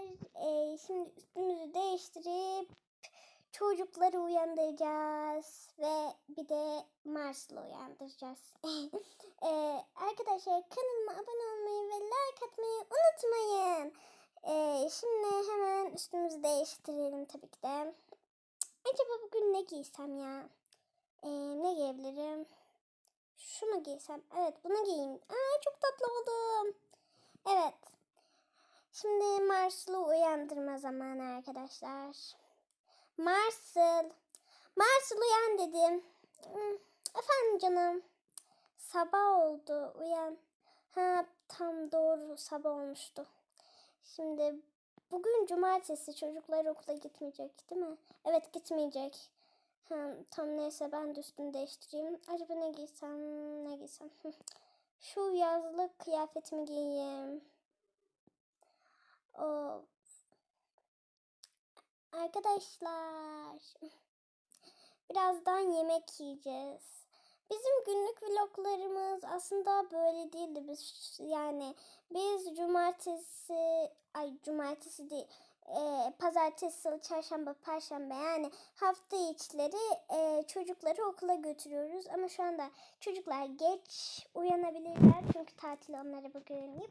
Arkadaşlar e, şimdi üstümüzü değiştirip çocukları uyandıracağız ve bir de Mars'la uyandıracağız. E, arkadaşlar kanalıma abone olmayı ve like atmayı unutmayın. E, şimdi hemen üstümüzü değiştirelim tabii ki de. Acaba bugün ne giysem ya? E, ne giyebilirim? Şunu giysem. Evet bunu giyeyim. Aa çok tatlı oldum. Evet. Şimdi Mars'lı uyandırma zamanı arkadaşlar. Mars'ıl. Mars'ıl uyan dedim. Hmm, Efendim canım. Sabah oldu. Uyan. Ha tam doğru sabah olmuştu. Şimdi bugün cumartesi çocuklar okula gitmeyecek değil mi? Evet gitmeyecek. Ha, tam neyse ben de üstümü değiştireyim. Acaba ne giysem ne giysem. Şu yazlık kıyafetimi giyeyim. O Arkadaşlar birazdan yemek yiyeceğiz. Bizim günlük vloglarımız aslında böyle değildi. Biz yani biz cumartesi ay cumartesi değil e, pazartesi, salı, çarşamba, perşembe yani hafta içleri e, çocukları okula götürüyoruz. Ama şu anda çocuklar geç uyanabilirler çünkü tatil onlara bugün.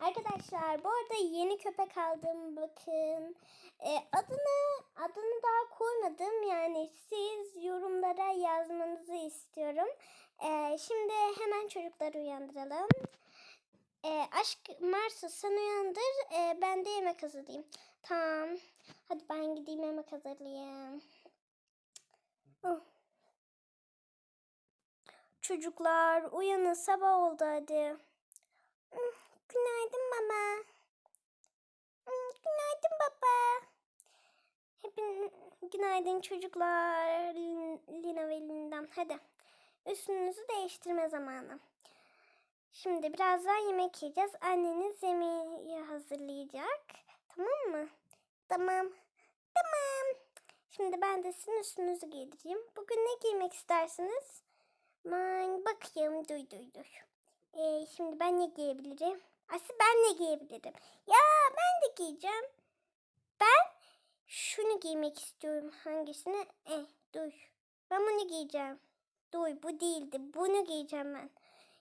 Arkadaşlar bu arada yeni köpek aldım bakın. E, adını adını daha koymadım yani siz yorumlara yazmanızı istiyorum. E, şimdi hemen çocukları uyandıralım. E, aşk Mars'ı sen uyandır e, ben de yemek hazırlayayım. Tamam. Hadi ben gideyim yemek hazırlayayım. Oh. Çocuklar uyanın sabah oldu hadi. Hmm, Günaydın mama. Hmm, Günaydın baba. Hepin günaydın çocuklar. Lin- Lina ve Lindam. Hadi. Üstünüzü değiştirme zamanı. Şimdi birazdan yemek yiyeceğiz. Anneniz yemeği hazırlayacak. Tamam mı? Tamam. Tamam. Şimdi ben de sizin üstünüzü giydireyim. Bugün ne giymek istersiniz? Ben bakayım. Duy duy duy. Ee, şimdi ben ne giyebilirim? Aslı ben ne giyebilirim? Ya ben de giyeceğim. Ben şunu giymek istiyorum. Hangisini? Eh duy. Ben bunu giyeceğim. Duy bu değildi. Bunu giyeceğim ben.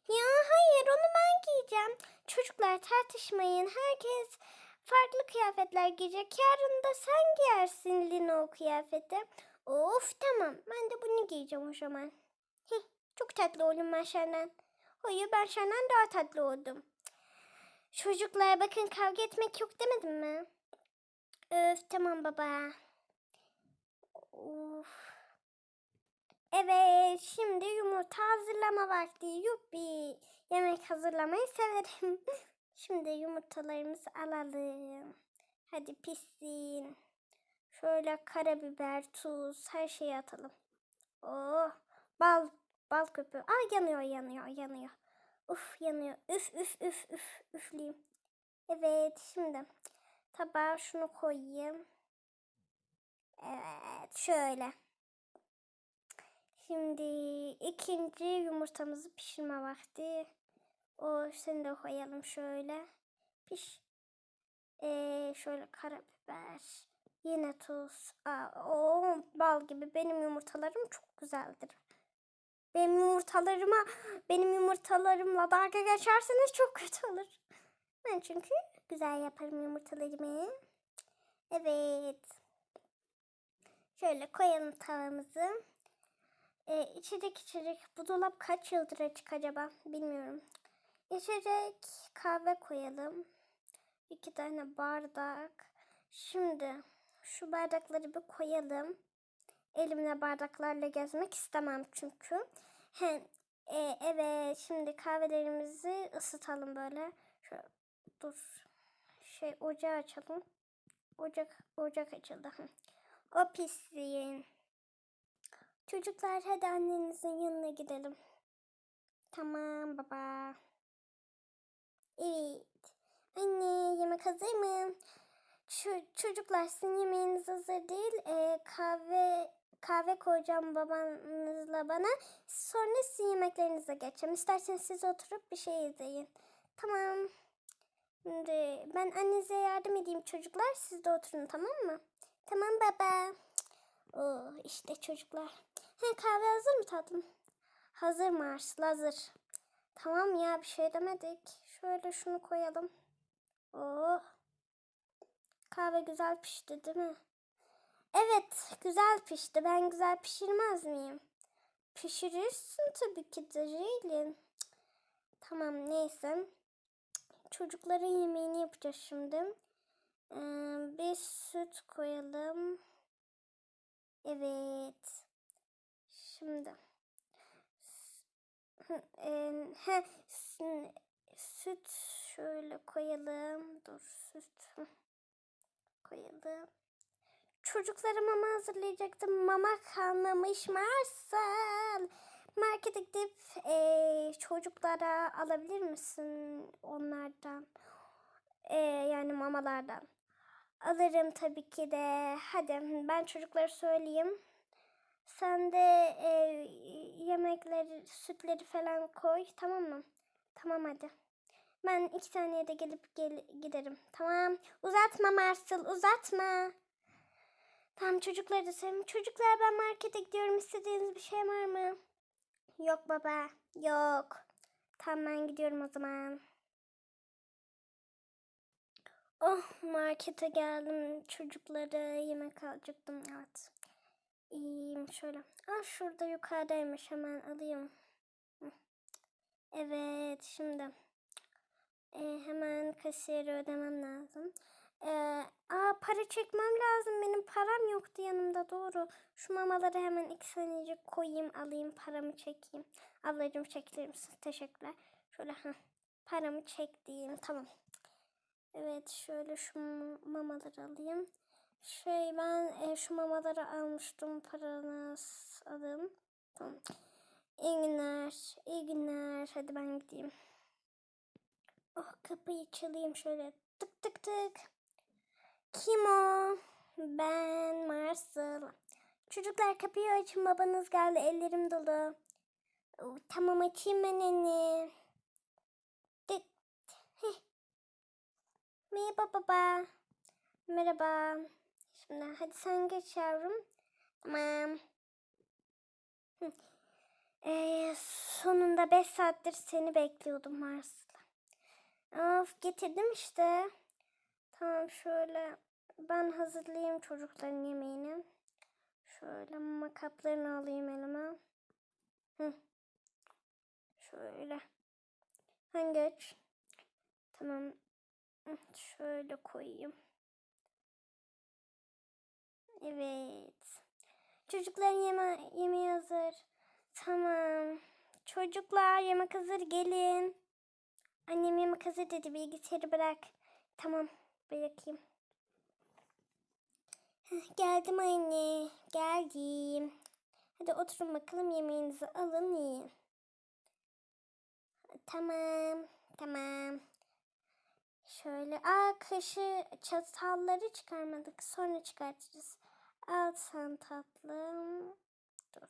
Ya hayır onu ben giyeceğim. Çocuklar tartışmayın. Herkes farklı kıyafetler giyecek. Yarın da sen giyersin Lina o kıyafeti. Of tamam ben de bunu giyeceğim o zaman. Heh, çok tatlı oldum ben senden. Hayır ben senden daha tatlı oldum. Çocuklar bakın kavga etmek yok demedim mi? Öf tamam baba. Of. Evet, şimdi yumurta hazırlama vakti. Yuppi. Yemek hazırlamayı severim. şimdi yumurtalarımızı alalım. Hadi pişsin. Şöyle karabiber, tuz, her şeyi atalım. Oh, bal, bal köpüğü. Aa yanıyor, yanıyor, yanıyor. Uf yanıyor. Üf, üf, üf, üf, üfleyeyim. Evet, şimdi tabağa şunu koyayım. Evet, şöyle. Şimdi ikinci yumurtamızı pişirme vakti. O seni de koyalım şöyle. Piş. Ee, şöyle karabiber. Yine tuz. Aa, o bal gibi. Benim yumurtalarım çok güzeldir. Benim yumurtalarıma, benim yumurtalarımla dalga geçerseniz çok kötü olur. Ben çünkü güzel yaparım yumurtalarımı. Evet. Şöyle koyalım tavamızı. Ee, içecek içecek. Bu dolap kaç yıldır açık acaba? Bilmiyorum. İçecek kahve koyalım. İki tane bardak. Şimdi şu bardakları bir koyalım. Elimle bardaklarla gezmek istemem çünkü. He, e, evet şimdi kahvelerimizi ısıtalım böyle. Şöyle, dur. Şey ocağı açalım. Ocak ocak açıldı. O pisliğin. Çocuklar hadi annenizin yanına gidelim. Tamam baba. Evet. Anne yemek hazır mı? Ç- çocuklar sizin yemeğiniz hazır değil. Ee, kahve kahve koyacağım babanızla bana. Sonra sizin yemeklerinize geçeceğim. İsterseniz siz oturup bir şey izleyin. Tamam. Şimdi ben annenize yardım edeyim çocuklar. Siz de oturun tamam mı? Tamam baba. Oo, işte çocuklar. He, kahve hazır mı tatlım? Hazır Mars, hazır. Tamam ya bir şey demedik. Şöyle şunu koyalım. Oh. Kahve güzel pişti değil mi? Evet, güzel pişti. Ben güzel pişirmez miyim? Pişirirsin tabii ki de Ceylin. Tamam neyse. Çocukların yemeğini yapacağız şimdi. Ee, bir süt koyalım. Evet. Şimdi. He, süt şöyle koyalım. Dur süt koyalım. Çocuklara mama hazırlayacaktım. Mama kalmamış Marsal. Markete gidip e, çocuklara alabilir misin onlardan? E, yani mamalardan. Alırım tabii ki de. Hadi ben çocuklara söyleyeyim. Sen de e, yemekleri, sütleri falan koy. Tamam mı? Tamam hadi. Ben iki saniyede gelip gel giderim. Tamam. Uzatma Marsıl, uzatma. Tamam çocukları da sevim. Çocuklar ben markete gidiyorum. İstediğiniz bir şey var mı? Yok baba. Yok. Tamam ben gidiyorum o zaman. Oh markete geldim. Çocuklara yemek alacaktım. Evet. İyiyim şöyle. Ah şurada yukarıdaymış hemen alayım. Evet şimdi. Ee, hemen kasiyeri ödemem lazım. Ee, aa para çekmem lazım. Benim param yoktu yanımda doğru. Şu mamaları hemen iki saniyecik koyayım alayım paramı çekeyim. Ablacığım çekilir misin? Teşekkürler. Şöyle ha paramı çektiğim tamam. Evet şöyle şu mamaları alayım. Şey ben e, şu mamaları almıştım paranız alın. Tamam. İyi günler. iyi günler. Hadi ben gideyim. Oh kapıyı çalayım şöyle. Tık tık tık. Kim o? Ben Marsıl. Çocuklar kapıyı açın babanız geldi ellerim dolu. Oh, tamam açayım ben anne. Merhaba baba. Merhaba. Şimdi hadi sen geç yavrum. Tamam. Ee, sonunda 5 saattir seni bekliyordum Mars'la. Of getirdim işte. Tamam şöyle ben hazırlayayım çocukların yemeğini. Şöyle mama kaplarını alayım elime. Hı. Şöyle. Hangi geç. Tamam. Şöyle koyayım. Evet. Çocukların yeme yemeği hazır. Tamam. Çocuklar yemek hazır gelin. Annem yemek hazır dedi bilgisayarı bırak. Tamam bırakayım. Geldim anne. Geldim. Hadi oturun bakalım yemeğinizi alın yiyin. Tamam. Tamam. Şöyle. Aa kaşı çatalları çıkarmadık. Sonra çıkartırız. Al sen tatlım. Dur.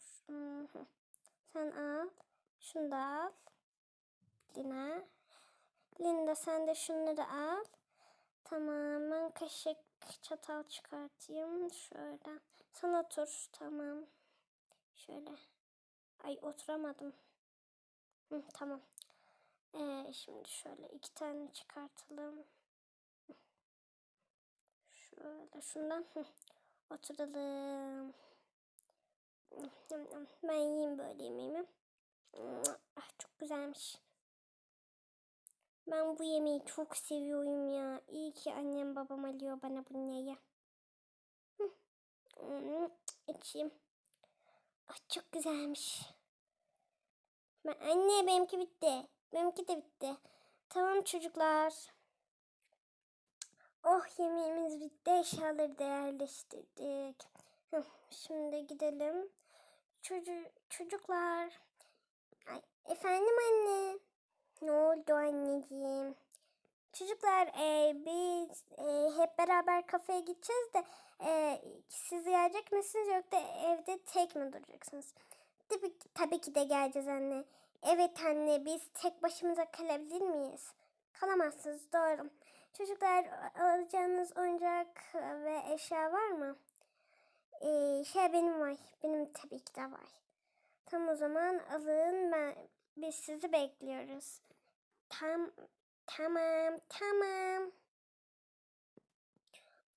Sen al. Şunu da al. Lina. Linda sen de şunları al. Tamam ben kaşık çatal çıkartayım. Şöyle. Sen otur. Tamam. Şöyle. Ay oturamadım. Hı, tamam. Ee, şimdi şöyle iki tane çıkartalım. Şöyle şundan. Hı. Oturalım. Ben yiyeyim böyle yemeğimi. Ah, çok güzelmiş. Ben bu yemeği çok seviyorum ya. İyi ki annem babam alıyor bana bunu ye. Hı. Hmm, İçeyim. Ah, çok güzelmiş. Ben, anne benimki bitti. Benimki de bitti. Tamam çocuklar. Oh yemeğimiz bitti. Eşyaları da yerleştirdik. Şimdi gidelim. Çocu çocuklar. Ay, efendim anne. Ne oldu anneciğim? Çocuklar e, biz e, hep beraber kafeye gideceğiz de e, siz gelecek misiniz yoksa evde tek mi duracaksınız? Tabii, tabii ki de geleceğiz anne. Evet anne biz tek başımıza kalabilir miyiz? Kalamazsınız doğru. Çocuklar alacağınız oyuncak ve eşya var mı? Ee, şey benim var. Benim tabii ki de var. Tam o zaman alın ben biz sizi bekliyoruz. Tam tamam tamam.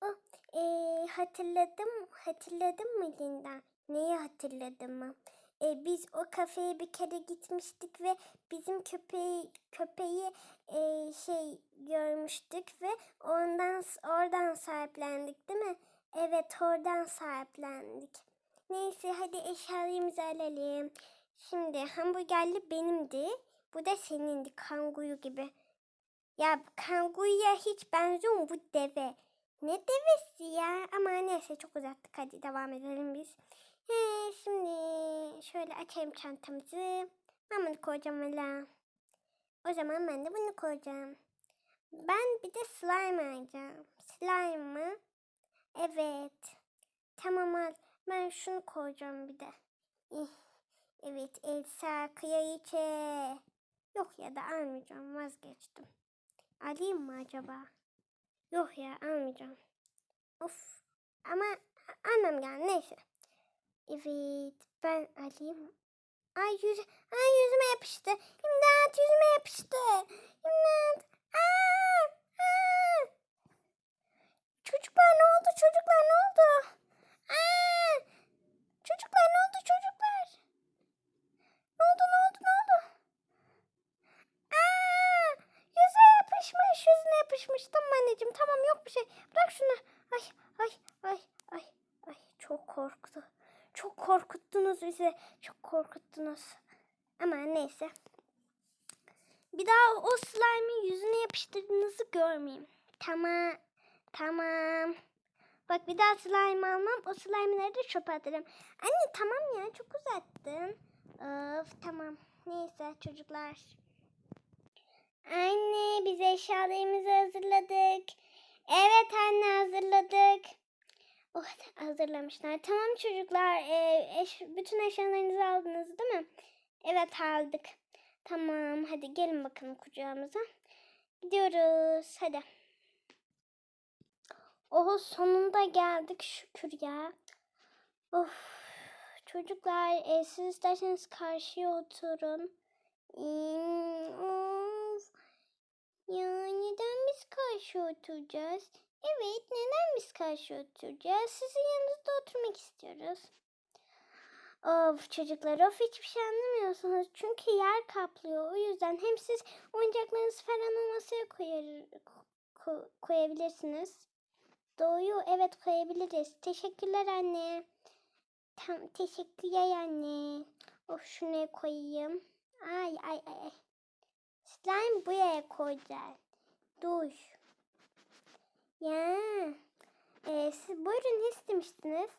Oh, ee, hatırladım hatırladın mı Linda? Neyi hatırladın mı? Ee, biz o kafeye bir kere gitmiştik ve bizim köpeği köpeği ee, şey görmüştük ve ondan oradan sahiplendik değil mi? Evet oradan sahiplendik. Neyse hadi eşyalarımızı alalım. Şimdi hamburgerli benimdi. Bu da senindi kanguru gibi. Ya kanguruya hiç benziyor mu bu deve? Ne devesi ya? Ama neyse çok uzattık. Hadi devam edelim biz. He, şimdi şöyle açayım çantamızı. Bunu koyacağım valla. O zaman ben de bunu koyacağım. Ben bir de slime alacağım. Slime mı? Evet. Tamam al. Ben şunu koyacağım bir de. Evet Elsa Kıyayıçe. Yok ya da almayacağım vazgeçtim. Alayım mı acaba? Yok ya almayacağım. Of. Ama annem geldi neyse. Evet ben alayım. Ay yüz, ay yüzüme yapıştı. İmdat yüzüme yapıştı. İmdat. Aa, aa. Çocuklar ne oldu çocuklar ne oldu? Aa, çocuklar ne oldu çocuklar? Ne oldu ne oldu ne oldu? Aa, yüze yapışmış yüzüne yapışmış. Tamam anneciğim tamam yok bir şey. Bırak şunu. Ay ay ay ay ay çok korktu. Çok korkuttunuz bizi. Çok korkuttunuz. Ama neyse. Bir daha o slime'ı yüzüne yapıştırdığınızı görmeyeyim. Tamam. Tamam. Bak bir daha slime almam. O slime'ları da çöpe atarım. Anne tamam ya çok uzattın. Of tamam. Neyse çocuklar. Anne biz eşyalarımızı hazırladık. Evet anne hazırladık. Oh hazırlamışlar. Tamam çocuklar. e, eş, bütün eşyalarınızı aldınız değil mi? Evet aldık. Tamam hadi gelin bakalım kucağımıza. Gidiyoruz hadi. Oh sonunda geldik şükür ya. Of çocuklar e, siz isterseniz karşıya oturun. Of. Ya neden biz karşı oturacağız? Evet neden biz karşı oturacağız? Sizin yanınızda oturmak istiyoruz. Of çocuklar of hiçbir şey anlamıyorsunuz. Çünkü yer kaplıyor. O yüzden hem siz oyuncaklarınızı falan o masaya koyar, ko- koyabilirsiniz. Doğru evet koyabiliriz. Teşekkürler anne. Tam teşekkürler anne. Of şunu koyayım. Ay ay ay. ay. Slime buraya koyacağız. Dur. Ya. Ee, siz buyurun ne istemiştiniz?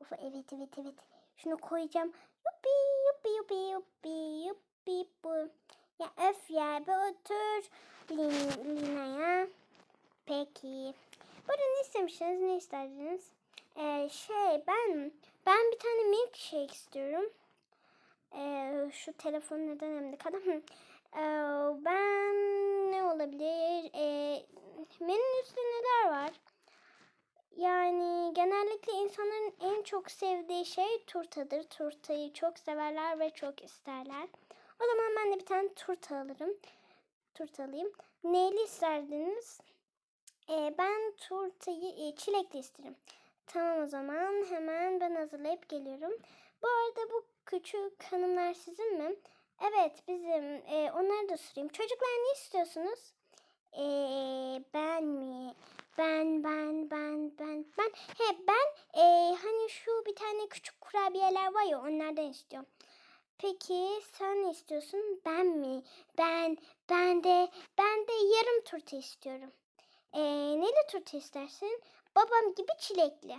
Of, evet evet evet. Şunu koyacağım. Yuppi yuppi yuppi yuppi yuppi bu. Ya öf ya bir otur. Lin, Lina ya. Peki. Buyurun ne istemiştiniz? Ne isterdiniz? Ee, şey ben ben bir tane milkshake istiyorum. Ee, şu telefon neden kaldı? Hı. Ee, ben ne olabilir? Ee, menünün üstünde neler var? Yani genellikle insanların en çok sevdiği şey turtadır. Turtayı çok severler ve çok isterler. O zaman ben de bir tane turta alırım. Turta alayım. Neyli isterdiniz? Ee, ben turtayı e, çilekli isterim. Tamam o zaman hemen ben hazırlayıp geliyorum. Bu arada bu küçük hanımlar sizin mi? Evet bizim. Ee, onları da sorayım. Çocuklar ne istiyorsunuz? Ee, ben mi? Ben ben ben ben ben. He ben ee, hani şu bir tane küçük kurabiyeler var ya onlardan istiyorum. Peki sen istiyorsun? Ben mi? Ben ben de ben de yarım turta istiyorum. Ee, neli turta istersin? Babam gibi çilekli.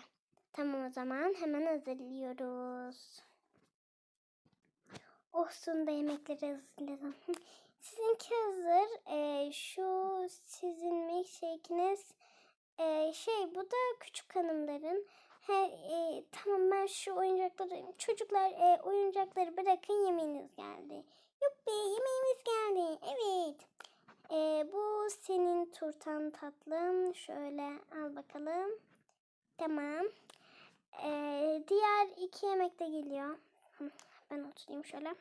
Tamam o zaman hemen hazırlıyoruz. Oh sonunda yemekleri hazırladım. Sizinki hazır. Ee, şu sizin milkshake'iniz. Ee, şey bu da küçük hanımların. He, e, tamam ben şu oyuncakları çocuklar e, oyuncakları bırakın yemeğiniz geldi. Yuppi yemeğimiz geldi. Evet. Ee, bu senin turtan tatlım. Şöyle al bakalım. Tamam. Ee, diğer iki yemek de geliyor. Ben oturayım şöyle.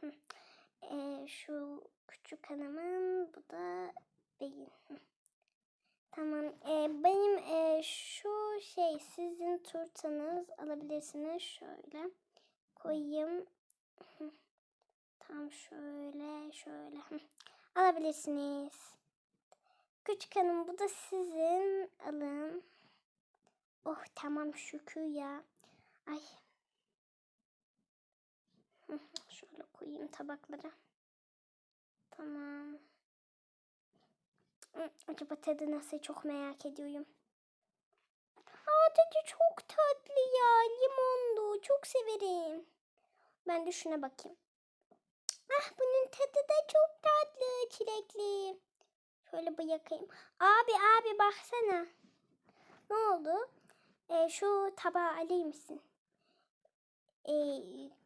Ee, şu küçük hanımın bu da beyin. Tamam. Ee, benim ee, şu şey sizin turtanız alabilirsiniz. Şöyle koyayım. Tam şöyle şöyle. Alabilirsiniz. Küçük hanım bu da sizin. Alın. Oh tamam şükür ya. Ay. Şöyle koyayım tabaklara. Tamam. Acaba tadı nasıl çok merak ediyorum. Aa tadı çok tatlı ya. Limonlu. Çok severim. Ben de şuna bakayım. Ah bunun tadı da çok tatlı. Çilekli. Şöyle bırakayım. Abi abi baksana. Ne oldu? Ee, şu tabağı alayım mısın? Ee,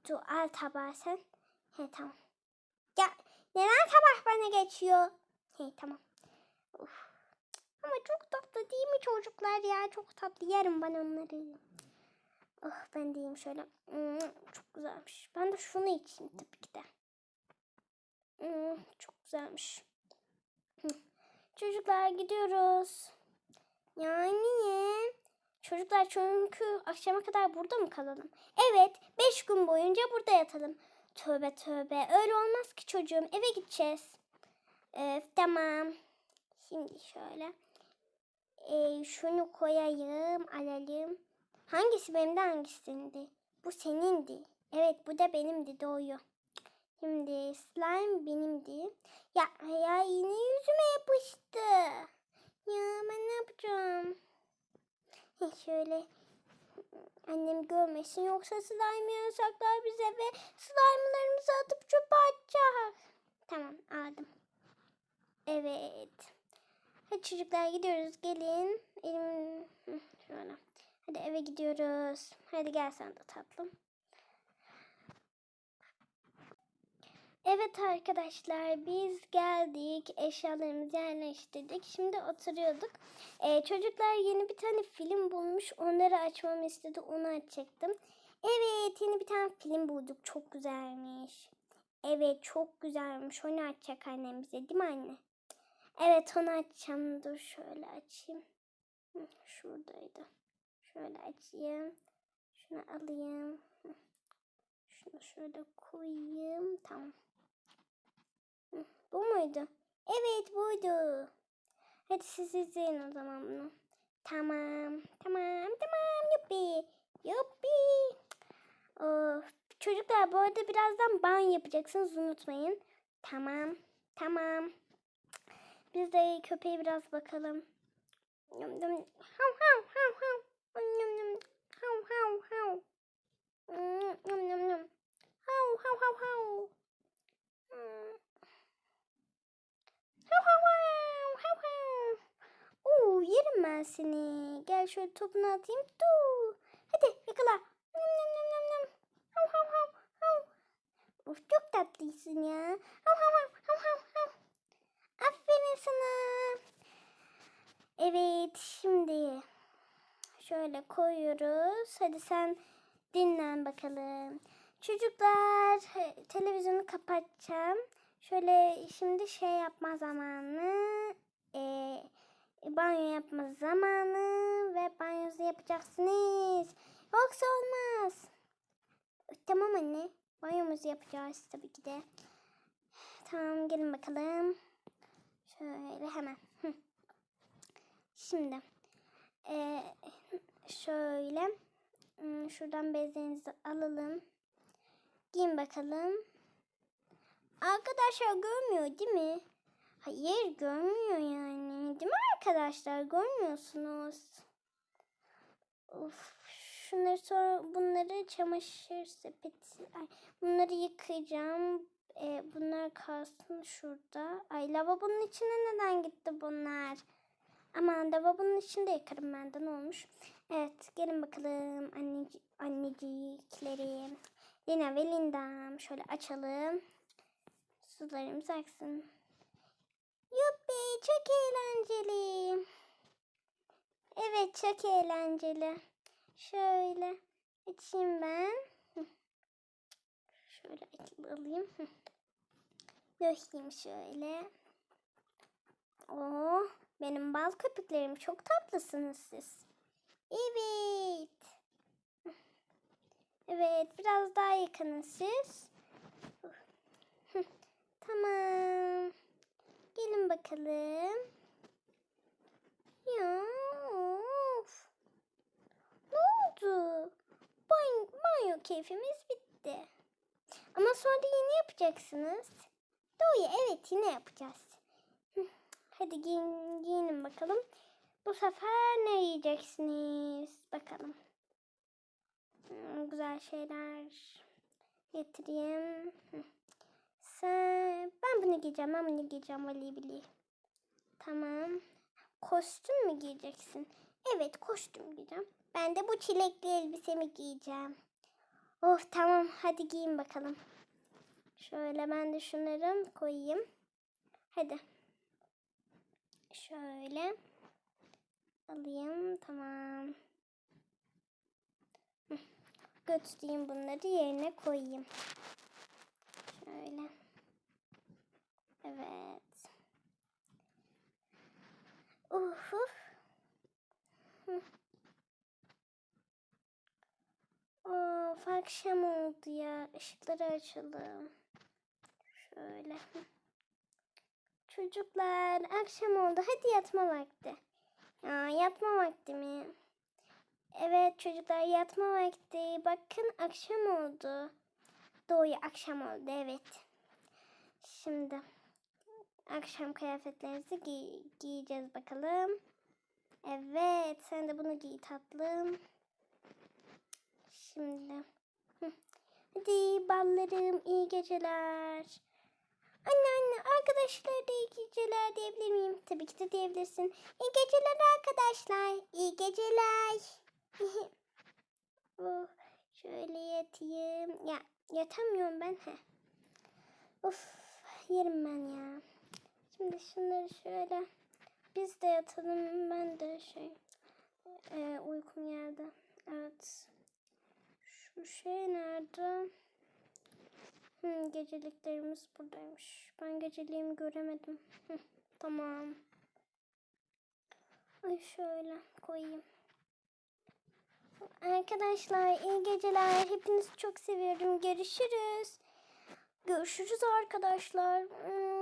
dur al tabağı sen. He tamam. Neden tabak bana geçiyor? He tamam. Uf. Ama çok tatlı değil mi çocuklar ya? Çok tatlı yerim ben onları. Oh ben de yiyeyim şöyle. Hmm, çok güzelmiş. Ben de şunu içeyim tabii ki de. Hmm, çok güzelmiş. Çocuklar gidiyoruz. Ya niye? Çocuklar çünkü akşama kadar burada mı kalalım? Evet, beş gün boyunca burada yatalım. Tövbe tövbe, öyle olmaz ki çocuğum. Eve gideceğiz. Ee, tamam. Şimdi şöyle. Ee, şunu koyayım, alalım. Hangisi benim de hangisindi? Bu senindi. Evet, bu da benimdi, doğuyor. Şimdi slime benimdi. Ya, ya yine yüzüme yapıştı. Ya ben ne yapacağım? Şöyle annem görmesin yoksa slime yasaklar bize ve slime'larımızı atıp çöpe atacak. Tamam aldım. Evet. Hadi çocuklar gidiyoruz gelin. Elim şöyle. Hadi eve gidiyoruz. Hadi gel sen de tatlım. Evet arkadaşlar biz geldik eşyalarımızı yerleştirdik. Şimdi oturuyorduk. Ee, çocuklar yeni bir tane film bulmuş. Onları açmamı istedi onu açacaktım. Evet yeni bir tane film bulduk. Çok güzelmiş. Evet çok güzelmiş. Onu açacak annem bize değil mi anne? Evet onu açacağım. Dur şöyle açayım. Şuradaydı. Şöyle açayım. Şunu alayım. Şunu şöyle koyayım. Tamam muydu? Evet buydu. Hadi siz izleyin o zaman bunu. Tamam. Tamam. Tamam. Yuppi. Yuppi. Of. Çocuklar bu arada birazdan banyo yapacaksınız unutmayın. Tamam. Tamam. Biz de köpeğe biraz bakalım. Yum yum. Hav hav hav hav. Yum yum. Hav hav hav. Mm, Yum yum yum. Hav hav hav hav. Hmm. Hav hav hav hav hav. Oo yerim ben seni. Gel şöyle topunu atayım. Dur. Hadi yakala. Nam nam nam nam nam. Hav hav hav hav. Of çok tatlısın ya. Hav hav hav hav hav hav. Aferin sana. Evet şimdi şöyle koyuyoruz. Hadi sen dinlen bakalım. Çocuklar televizyonu kapatacağım. Şöyle şimdi şey yapma zamanı. Ee, banyo yapma zamanı ve banyonuzu yapacaksınız. Yoksa olmaz. Tamam anne. Banyomuzu yapacağız tabii ki de. Tamam gelin bakalım. Şöyle hemen. Şimdi ee, şöyle hmm, şuradan bezlerinizi alalım. Giyin bakalım. Arkadaşlar görmüyor değil mi? Hayır görmüyor yani. Değil mi arkadaşlar? Görmüyorsunuz. Of, şunları sonra bunları çamaşır sepeti ay, bunları yıkayacağım. e, bunlar kalsın şurada. Ay lavabonun içine neden gitti bunlar? Aman lavabonun içinde yıkarım ben de ne olmuş? Evet gelin bakalım anneci anneciklerim. Lina ve Linda'm. Şöyle açalım. Sularımız aksın. Yuppi çok eğlenceli. Evet çok eğlenceli. Şöyle açayım ben. Şöyle alayım. Hı. Dökeyim şöyle. Oo, benim bal köpüklerim çok tatlısınız siz. Evet. Evet, biraz daha yakının siz. Tamam. Gelin bakalım. Ya of. Ne oldu? Banyo, banyo keyfimiz bitti. Ama sonra yine yapacaksınız. Doğru evet yine yapacağız. Hadi giyin, giyinin bakalım. Bu sefer ne yiyeceksiniz? Bakalım. Hmm, güzel şeyler getireyim. Hı. Sen, ben bunu giyeceğim, ben bunu giyeceğim vali bili. Tamam. Kostüm mü giyeceksin? Evet, kostüm giyeceğim. Ben de bu çilekli elbisemi giyeceğim. Of tamam, hadi giyin bakalım. Şöyle ben de şunları koyayım. Hadi. Şöyle. Alayım, tamam. Götüreyim bunları yerine koyayım. Şöyle. Evet. Uf uf. Of akşam oldu ya. Işıkları açalım. Şöyle. Çocuklar akşam oldu. Hadi yatma vakti. Ya yatma vakti mi? Evet çocuklar yatma vakti. Bakın akşam oldu. Doğru akşam oldu evet. Şimdi akşam kıyafetlerinizi giy- giyeceğiz bakalım. Evet sen de bunu giy tatlım. Şimdi. Hadi ballarım iyi geceler. Anne anne arkadaşlar da iyi geceler diyebilir miyim? Tabii ki de diyebilirsin. İyi geceler arkadaşlar. İyi geceler. oh, şöyle yatayım. Ya yatamıyorum ben. Heh. Of yerim ben ya. Şimdi şunları şöyle. Biz de yatalım. Ben de şey e, uykum geldi. Evet. Şu şey nerede? Hı, geceliklerimiz buradaymış. Ben geceliğimi göremedim. Tamam. Ay şöyle koyayım. Arkadaşlar iyi geceler. Hepinizi çok seviyorum. Görüşürüz. Görüşürüz arkadaşlar. Hmm.